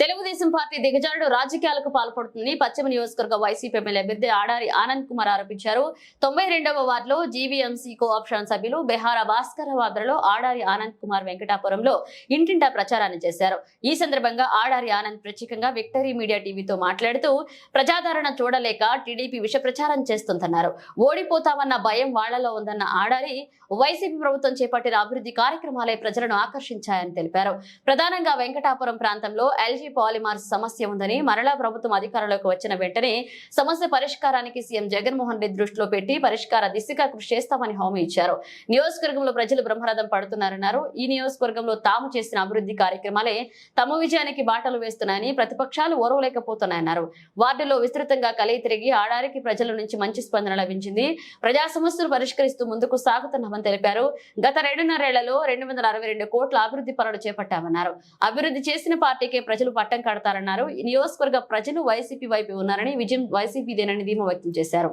Telugu Desam party దిగజారుడు రాజకీయాలకు పాల్పడుతుంది. పశ్చిమ నియోజకవర్గ వైసీపీ ఎమ్మెల్యే అభ్యర్థి ఆడారి ఆనంద్ కుమార్ ఆరోపించారు. తొంభై రెండవ వార్డులో జీవీఎంసీ కోఆప్షన్ సభ్యులు బెహార భాస్కర్ వార్డులో ఆడారి ఆనంద్ కుమార్ వెంకటాపురంలో ఇంటింటా ప్రచారాన్ని చేశారు. ఈ సందర్భంగా ఆడారి ఆనంద్ ప్రత్యేకంగా విక్టరీ మీడియా టీవీతో మాట్లాడుతూ ప్రజాదరణ చూడలేక టీడీపీ విష ప్రచారం చేస్తుందన్నారు. ఓడిపోతామన్న భయం వాళ్ళలో ఉందన్న ఆడారి వైసీపీ ప్రభుత్వం చేపట్టిన అభివృద్ధి కార్యక్రమాలే ప్రజలను ఆకర్షించాయని తెలిపారు. ప్రధానంగా వెంకటాపురం ప్రాంతంలో ఎల్జీ పాలిమార్స్ సమస్య ఉందని మరలా ప్రభుత్వం అధికారంలోకి వచ్చిన వెంటనే సమస్య పరిష్కారానికి సీఎం జగన్మోహన్ రెడ్డి దృష్టిలో పెట్టి పరిష్కార దిశగా కృషి చేస్తామని హామీ ఇచ్చారు. నియోజకవర్గంలో ప్రజలు బ్రహ్మరథం పడుతున్నారన్నారు. ఈ నియోజకవర్గంలో తాము చేసిన అభివృద్ధి కార్యక్రమాలే తమ విజయానికి బాటలు వేస్తున్నాయని ప్రతిపక్షాలు ఓరవలేకపోతున్నాయన్నారు. వార్డులో విస్తృతంగా కలిగి తిరిగి ఆడారికి ప్రజల నుంచి మంచి స్పందన లభించింది. ప్రజా సమస్యలు పరిష్కరిస్తూ ముందుకు సాగుతున్నామని తెలిపారు. గత రెండున్నరేళ్ళలో రెండు వందల అరవై రెండు కోట్ల అభివృద్ధి పనులు చేపట్టామన్నారు. అభివృద్ధి చేసిన పార్టీకే ప్రజలు పట్టం కడతారన్నారు. ఈ నియోజకవర్గ ప్రజలు వైసీపీ వైపు ఉన్నారని విజయం వైసీపీదేనని ధీమా వ్యక్తం చేశారు.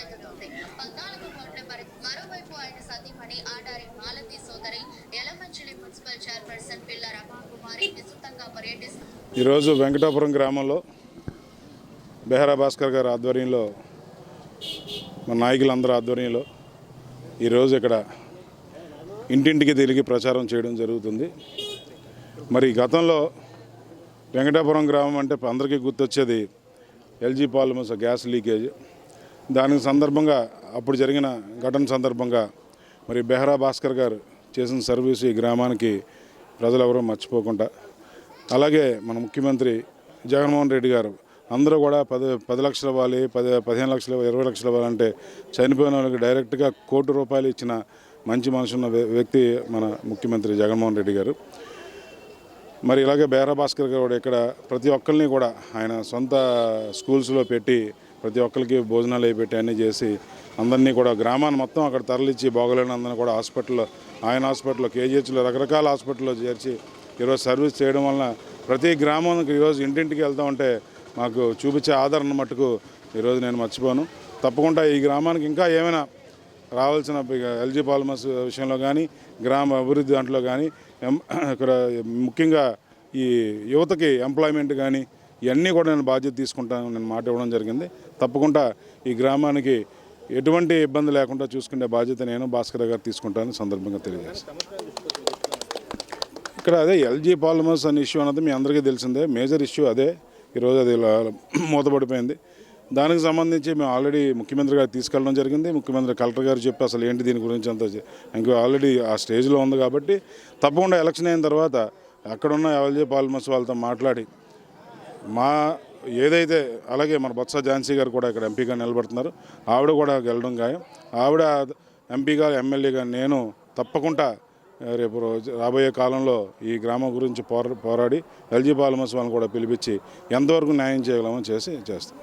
ఊరేగుతోంది పద్నాలుగు కోట్ల మరి మరోవైపు ఆయన సతీమణి ఆడారి మాలతి సోదరి ఎలమంచిలి మున్సిపల్ చైర్పర్సన్ పిల్ల రమాకుమారి విస్తృతంగా పర్యటిస్తున్నారు ఈరోజు వెంకటాపురం గ్రామంలో బెహరా భాస్కర్ గారి ఆధ్వర్యంలో మన నాయకులందరి ఆధ్వర్యంలో ఈరోజు ఇక్కడ ఇంటింటికి తిరిగి ప్రచారం చేయడం జరుగుతుంది. మరి గతంలో వెంకటాపురం గ్రామం అంటే అందరికీ గుర్తొచ్చేది ఎల్జీ పాలిమర్స్ గ్యాస్ లీకేజ్. దానికి సందర్భంగా అప్పుడు జరిగిన ఘటన సందర్భంగా మరి బెహరా భాస్కర్ గారు చేసిన సర్వీసు ఈ గ్రామానికి ప్రజలు ఎవరూ మర్చిపోకుండా అలాగే మన ముఖ్యమంత్రి జగన్మోహన్ రెడ్డి గారు అందరూ కూడా పది పది లక్షలు ఇవ్వాలి పది పదిహేను లక్షలు ఇరవై లక్షలు ఇవ్వాలంటే చనిపోయిన వాళ్ళకి డైరెక్ట్గా కోటి రూపాయలు ఇచ్చిన మంచి మనసు ఉన్న వ్య- వ్యక్తి మన ముఖ్యమంత్రి జగన్మోహన్ రెడ్డి గారు. మరి ఇలాగే బేరా భాస్కర్ గారు కూడా ఇక్కడ ప్రతి ఒక్కరిని కూడా ఆయన సొంత స్కూల్స్లో పెట్టి ప్రతి ఒక్కరికి భోజనాలు అయిపెట్టి అన్నీ చేసి అందరినీ కూడా గ్రామాన్ని మొత్తం అక్కడ తరలిచ్చి బాగోలేని అందరినీ కూడా హాస్పిటల్లో ఆయన హాస్పిటల్లో కేజీహెచ్లో రకరకాల హాస్పిటల్లో చేర్చి ఈరోజు సర్వీస్ చేయడం వలన ప్రతి గ్రామానికి ఈరోజు ఇంటింటికి వెళ్తా ఉంటే మాకు చూపించే ఆదరణ మట్టుకు ఈరోజు నేను మర్చిపోను. తప్పకుండా ఈ గ్రామానికి ఇంకా ఏమైనా రావాల్సిన ఎల్జీ పాలిమర్స్ విషయంలో కానీ గ్రామ అభివృద్ధి దాంట్లో కానీ ఎం- ఇక్కడ ముఖ్యంగా ఈ యువతకి ఎంప్లాయ్మెంట్ కానీ ఇవన్నీ కూడా నేను బాధ్యత తీసుకుంటాను నేను మాట ఇవ్వడం జరిగింది. తప్పకుండా ఈ గ్రామానికి ఎటువంటి ఇబ్బంది లేకుండా చూసుకునే బాధ్యత నేను భాస్కర్ గారు తీసుకుంటానని సందర్భంగా తెలియజేస్తాను. ఇక్కడ అదే ఎల్జీ పాలిమర్స్ అనే ఇష్యూ అన్నది మీ అందరికీ తెలిసిందే. మేజర్ ఇష్యూ అదే. ఈరోజు అది మూతపడిపోయింది. దానికి సంబంధించి మేము ఆల్రెడీ ముఖ్యమంత్రి గారు తీసుకెళ్ళడం జరిగింది. ముఖ్యమంత్రి కలెక్టర్ గారు చెప్పి అసలు ఏంటి దీని గురించి అంత ఇంకా ఆల్రెడీ ఆ స్టేజ్లో ఉంది కాబట్టి తప్పకుండా ఎలక్షన్ అయిన తర్వాత అక్కడున్న ఎల్జీ పాలిమర్స్ వాళ్ళతో మాట్లాడి మా ఏదైతే అలాగే మన బొత్స ఝాన్సీ గారు కూడా ఇక్కడ ఎంపీగా నిలబడుతున్నారు ఆవిడ కూడా గెలడం గాయం ఆవిడ ఎంపీగా ఎమ్మెల్యేగా నేను తప్పకుండా రేపు రోజు రాబోయే కాలంలో ఈ గ్రామం గురించి పోరా పోరాడి ఎల్జీ పాలమస్ వాళ్ళని కూడా పిలిపించి ఎంతవరకు న్యాయం చేయగలమో చేసి చేస్తాం.